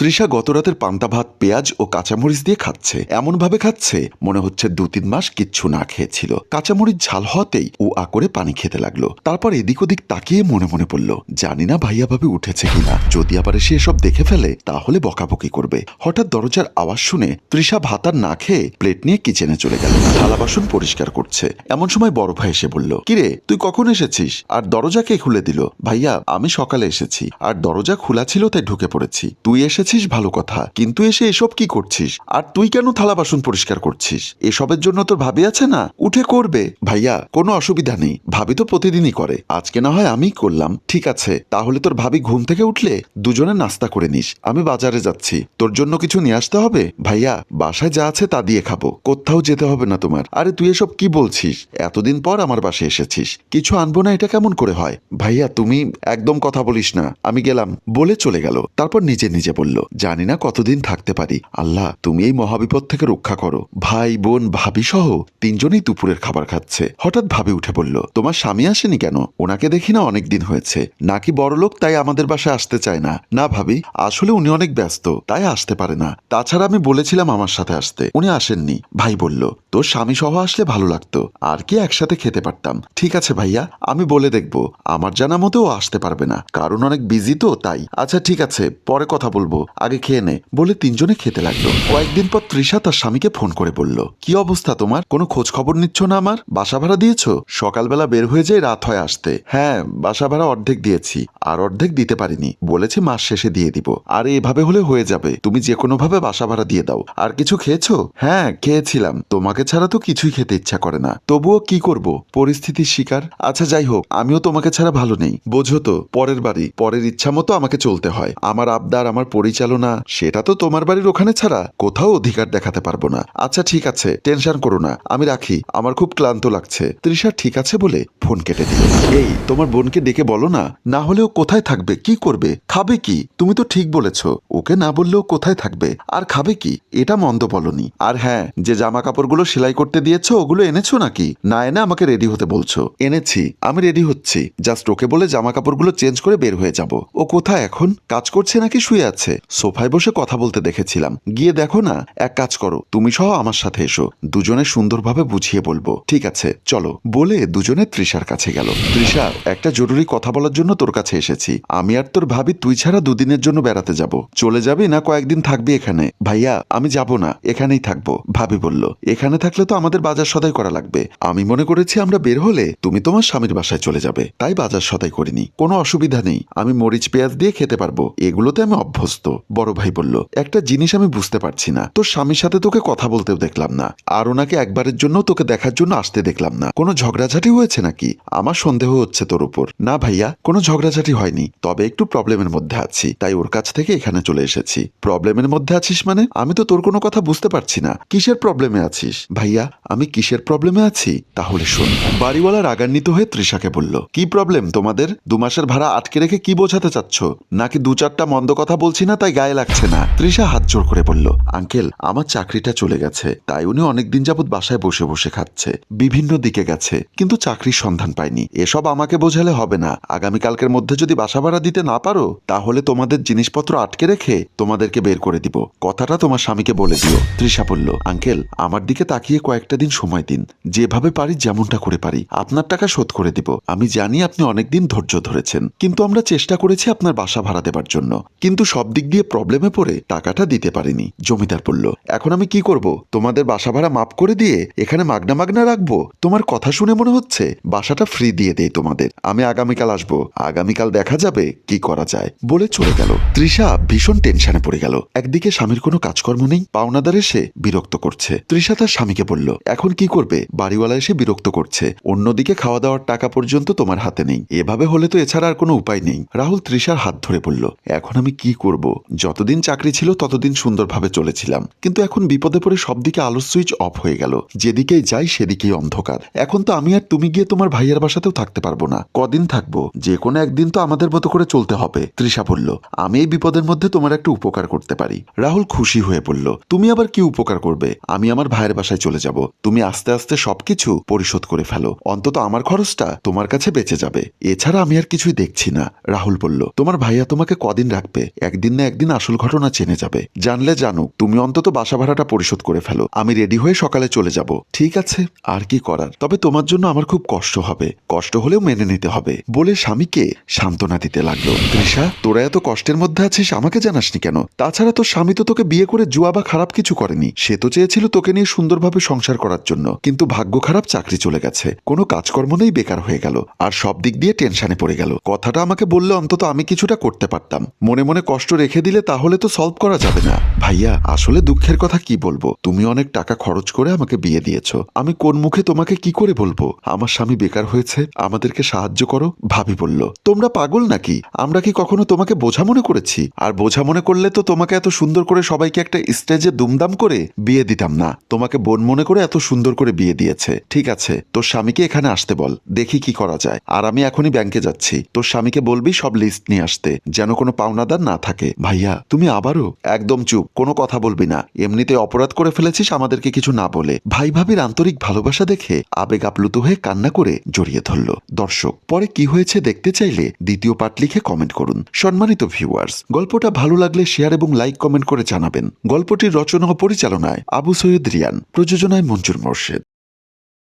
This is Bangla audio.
তৃষা গতরাতের পান্তা ভাত, পেঁয়াজ ও কাঁচামরিচ দিয়ে খাচ্ছে। এমন ভাবে খাচ্ছে, মনে হচ্ছে দু তিন মাস কিচ্ছু না খেয়েছিল। কাঁচামরিচ ঝাল হওয়াতেই ও করে পানি খেতে লাগল। তারপর এদিক ওদিক তাকিয়ে মনে মনে পড়ল, জানি না ভাইয়া ভাবে উঠেছে কিনা। যদি আবার এসে এসব দেখে ফেলে, তাহলে বকাবকি করবে। হঠাৎ দরজার আওয়াজ শুনে তৃষা ভাত আর না খেয়ে প্লেট নিয়ে কিচেনে চলে গেল। থালা বাসন পরিষ্কার করছে। এমন সময় বড় ভাই এসে বলল, কিরে, তুই কখন এসেছিস? আর দরজা কে খুলে দিল, ভাইয়া, আমি সকালে এসেছি। আর দরজা খোলা ছিল তাই ঢুকে পড়েছি। তুই এসেছিস? ভালো কথা, কিন্তু এসে এসব কি করছিস? আর তুই কেন থালা বাসন পরিষ্কার করছিস? এসবের জন্য তোর ভাবি আছে না? উঠে করবে। ভাইয়া, কোনো অসুবিধা নেই। ভাবি তো প্রতিদিনই করে। আজকে না হয় আমিই করলাম। ঠিক আছে, তাহলে তোর ভাবি ঘুম থেকে উঠলে দুজনে নাস্তা করে নিস। আমি বাজারে যাচ্ছি। তোর জন্য কিছু নিয়ে আসতে হবে? ভাইয়া, বাসায় যা আছে তা দিয়ে খাব। কোথাও যেতে হবে না তোমার। আরে তুই এসব কি বলছিস? এতদিন পর আমার বাসে এসেছিস। কিছু আনব না, এটা কেমন করে হয়? ভাইয়া, তুমি একদম কথা বলিস না। আমি গেলাম। বলে চলে গেল। তারপর নিজে নিজে বলল জানি না কতদিন থাকতে পারি। আল্লাহ, তুমি এই মহাবিপদ থেকে রক্ষা করো। ভাই, বোন, ভাবি সহ তিনজনেই দুপুরের খাবার খাচ্ছে। হঠাৎ ভাবি উঠে বলল, তোমার স্বামী আসেনি কেন? ওনাকে দেখি না অনেক দিন হয়েছে। নাকি বড় লোক, তাই আমাদের বাসায় আসতে চায় না। না ভাবি, আসলে উনি অনেক ব্যস্ত, তাই আসতে পারে না। তাছাড়া আমি বলেছিলাম আমার সাথে আসতে। উনি আসেননি। ভাই বলল, তোর স্বামী সহ আসলে ভালো লাগতো। আর কি একসাথে খেতে পারতাম? ঠিক আছে ভাইয়া, আমি বলে দেখব। আমার জানা মতো ও আসতে পারবে না। কারণ অনেক বিজি তো, তাই। আচ্ছা ঠিক আছে, পরে কথা বলব। আগে খেয়ে নে বলে তিনজনে খেতে লাগল। কয়েকদিন পর তৃষা তার স্বামীকে ফোন করে বলল, কি অবস্থা তোমার? কোনো খোঁজ খবর নিচ্ছ না আমার? বাসা ভাড়া দিয়েছ? সকালবেলা বের হয়ে যায় রাত হয় আসতে। হ্যাঁ বাসা ভাড়া অর্ধেক দিয়েছি, আর অর্ধেক দিতে পারিনি। বলেছি মাস শেষে দিয়ে দিব। আর এভাবে হলে হয়ে যাবে। তুমি যে কোনো ভাবে বাসা ভাড়া দিয়ে দাও। আর কিছু খেয়েছো? হ্যাঁ খেয়েছিলাম। তোমাকে ছাড়া তো কিছুই খেতে ইচ্ছা করে না। তবুও কি করব? পরিস্থিতির শিকার? আচ্ছা যাই হোক, আমিও তোমাকে ছাড়া ভালো নেই। বোঝো তো, পরের বাড়ি, পরের ইচ্ছা মতো আমাকে চলতে হয়। আমার আবদার, আমার পরিচালনা, সেটা তো তোমার বাড়ির ওখানে ছাড়া কোথাও অধিকার দেখাতে পারব না। আচ্ছা ঠিক আছে, টেনশন করো না, আমি রাখি, আমার খুব ক্লান্ত লাগছে। তৃষা, ঠিক আছে বলে ফোন কেটে দিল। এই, তোমার বোনকে ডেকে বলো না না হলেও কোথায় থাকবে, কি করবে, খাবে কি? তুমি তো ঠিক বলেছ, ওকে না বললেও কোথায় থাকবে, আর খাবে কি? এটা মন্দ বলনি। আর হ্যাঁ যে জামা কাপড়গুলো সেলাই করতে দিয়েছ, ওগুলো এনেছো নাকি? না এনে আমাকে রেডি হতে বলছো। এনেছি, আমি রেডি হচ্ছি। জাস্ট ওকে বলে জামা কাপড়গুলো চেঞ্জ করে বের হয়ে যাব। ও কোথায় এখন? কাজ করছে নাকি শুয়ে আছে? সোফায় বসে কথা বলতে দেখেছিলাম। গিয়ে দেখো না, এক কাজ করো, তুমি সহ আমার সাথে এসো। দুজনে সুন্দরভাবে বুঝিয়ে বলব। ঠিক আছে, চলো, বলে দুজনে তৃষার কাছে গেল। তৃষা, একটা জরুরি কথা বলার জন্য তোর কাছে এসেছি। আমি আর তোর ভাবি তুই ছাড়া দুদিনের জন্য বেড়াতে যাব। চলে যাবি না কয়েকদিন থাকবি এখানে? ভাইয়া, আমি যাব না, এখানেই থাকব, ভাবি বলল। এখানে থাকলে তো আমাদের বাজার সদাই করা লাগবে। আমি মনে করেছি আমরা বের হলে তুমি তোমার স্বামীর বাসায় চলে যাবে। তাই বাজার সদাই করিনি, কোনো অসুবিধা নেই। আমি মরিচ পেঁয়াজ দিয়ে খেতে পারব, এগুলোতে আমি অভ্যস্ত। বড় ভাই বলল, একটা জিনিস আমি বুঝতে পারছি না। তোর স্বামীর সাথে তোকে কথা বলতেও দেখলাম না। আর ওনাকে একবারের জন্য তোকে দেখার জন্য আসতে দেখলাম না। কোনো ঝগড়াঝাটি হয়েছে নাকি? আমার সন্দেহ হচ্ছে তোর উপর। না ভাইয়া, কোনো ঝগড়াঝাটি হয়নি। তবে একটু প্রবলেমের মধ্যে আছি। তাই ওর কাছ থেকে এখানে চলে এসেছি। প্রবলেমের মধ্যে আছিস মানে? আমি তো তোর কোনো কথা বুঝতে পারছি না। কিসের প্রবলেমে আছিস? ভাইয়া, আমি কিসের প্রবলেমে আছি? তাহলে শোন। বাড়িওয়ালা রাগান্বিত হয়ে তৃষাকে বলল, কি প্রবলেম তোমাদের? দু মাসের ভাড়া আটকে রেখে কি বোঝাতে চাচ্ছ? নাকি দু চারটা মন্দ কথা বলছি না তাই গায়ে লাগছে না। তৃষা হাত জোর করে বলল, আঙ্কেল, আমার চাকরিটা চলে গেছে। তাই উনি অনেকদিন যাবৎ বাসায় বসে বসে খাচ্ছে। বিভিন্ন দিকে গেছে, কিন্তু চাকরির সন্ধান পায়নি এসব আমাকে বোঝালে হবে না। আগামীকালকের মধ্যে যদি বাসা ভাড়া দিতে না পারো, তাহলে তোমাদের জিনিসপত্র আটকে রেখে তোমাদেরকে বের করে দিব। কথাটা তোমার স্বামীকে বলে দিও। তৃষা বলল, আঙ্কেল, আমার দিকে তাকিয়ে কয়েকটা দিন সময় দিন। যেভাবে পারি যেমনটা করে পারি। আপনার টাকা শোধ করে দিব। আমি জানি আপনি অনেকদিন ধৈর্য ধরেছেন। কিন্তু আমরা চেষ্টা করেছি আপনার বাসা ভাড়া দেবার জন্য। কিন্তু সব দিক দিয়ে প্রবলেমে পড়ে টাকাটা দিতে পারিনি। জমিদার বলল, এখন আমি কি করব? তোমাদের বাসা ভাড়া মাফ করে দিয়ে এখানে মাগনা মাগনা রাখব? তোমার কথা শুনে মনে হচ্ছে বাসাটা ফ্রি দিয়ে দেই তোমাদের। আমি আগামীকাল আসব। আগামীকাল দেখা যাবে কি করা যায়। বলে চলে গেল। তৃষা ভীষণ টেনশনে পড়ে গেল। একদিকে স্বামীর কোনো কাজকর্ম নেই, পাওনাদার এসে বিরক্ত করছে। তৃষা তার স্বামীকে বলল, এখন কি করবে? বাড়িওয়ালা এসে বিরক্ত করছে। অন্যদিকে খাওয়া দাওয়ার টাকা পর্যন্ত তোমার হাতে নেই। এভাবে হলে তো এছাড়া আর কোনো উপায় নেই। রাহুল তৃষার হাত ধরে বলল, এখন আমি কি করব? যতদিন চাকরি ছিল, ততদিন সুন্দরভাবে চলেছিলাম। কিন্তু এখন বিপদে পড়ে সব দিকে আলোর সুইচ অফ হয়ে গেল। যেদিকেই যাই, সেদিকেই অন্ধকার। এখন তো আমি আর তুমি গিয়ে তোমার ভাইয়ের বাসাতেও থাকতে পারব না। কদিন থাকব? যে কোনো একদিন তো আমাদের মতো করে চলতে হবে, তৃষা বলল। আমি এই বিপদের মধ্যে তোমার একটা উপকার করতে পারি। রাহুল খুশি হয়ে বলল, তুমি আবার কি উপকার করবে? আমি আমার ভাইয়ের বাসায় চলে যাব। তুমি আস্তে আস্তে সবকিছু পরিশোধ করে ফেলো। অন্তত আমার খরচটা তোমার কাছে বেঁচে যাবে। এছাড়া আমি আর কিছুই দেখছি না। রাহুল বলল, তোমার ভাইয়া তোমাকে কদিন রাখবে? একদিন না একদিন আসল ঘটনা জেনে যাবে। জানলে জানুক, তুমি অন্তত বাসা ভাড়াটা পরিশোধ করে ফেলো। আমি রেডি হয়ে সকালে চলে যাব। ঠিক আছে, আর কি করার? তবে তোমার জন্য আমার খুব কষ্ট হবে। কষ্ট হলেও মেনে নিতে হবে। বলে স্বামীকে সান্ত্বনা দিতে লাগল। তৃষা, তোরা এত কষ্টের মধ্যে আছিস, আমাকে জানাসনি কেন? তাছাড়া তোর স্বামী তো তোকে বিয়ে করে জুয়া বা খারাপ কিছু করেনি। সে তো চেয়েছিল তোকে নিয়ে সুন্দরভাবে সংসার করার জন্য। কিন্তু ভাগ্য খারাপ, চাকরি চলে গেছে। কোনো কাজকর্ম নেই, বেকার হয়ে গেল। আর সব দিক দিয়ে টেনশনে পড়ে গেল। কথাটা আমাকে বললে অন্তত আমি কিছুটা করতে পারতাম। মনে মনে কষ্ট রেখে দিলে তাহলে তো সলভ করা যাবে না। ভাইয়া, আসলে দুঃখের কথা কি বলব? তুমি অনেক টাকা খরচ করে আমাকে বিয়ে দিয়েছ। আমি কোন মুখে তোমাকে কি করে বলব? আমার স্বামী বেকার হয়েছে, আমাদেরকে সাহায্য করো, ভাবি বলল। তোমরা পাগল নাকি? আমরা কি কখনো তোমাকে বোঝা মনে করেছি? আর বোঝা মনে করলে তো তোমাকে এত সুন্দর করে সবাইকে একটা স্টেজে দুমদাম করে বিয়ে দিতাম না। তোমাকে বোন মনে করে এত সুন্দর করে বিয়ে দিয়েছে। ঠিক আছে, তোর স্বামীকে এখানে আসতে বল, দেখি কি করা যায়। আর আমি এখনই ব্যাংকে যাচ্ছি। তোর স্বামীকে বলবি সব লিস্ট নিয়ে আসতে, যেন কোনো পাওনাদার না থাকে। ভাইয়া, তুমি আবারও? একদম চুপ, কোনো কথা বলবি না। এমনিতে অপরাধ করে ফেলেছিস আমাদেরকে কিছু না বলে। ভাই ভাবির আন্তরিক ভালোবাসা দেখে আবেগ আপ্লুত হয়ে কান্না করে জড়িয়ে ধরল। দর্শক, পরে কি হয়েছে দেখতে চাইলে দ্বিতীয় পার্ট লিখে কমেন্ট করুন। সম্মানিত ভিউয়ার্স গল্পটা ভালো লাগলে শেয়ার এবং লাইক কমেন্ট করে জানাবেন। গল্পটির রচনা ও পরিচালনায় আবু সৈয়দ রিয়ান, প্রযোজনায় মঞ্জুর মোর্শেদ।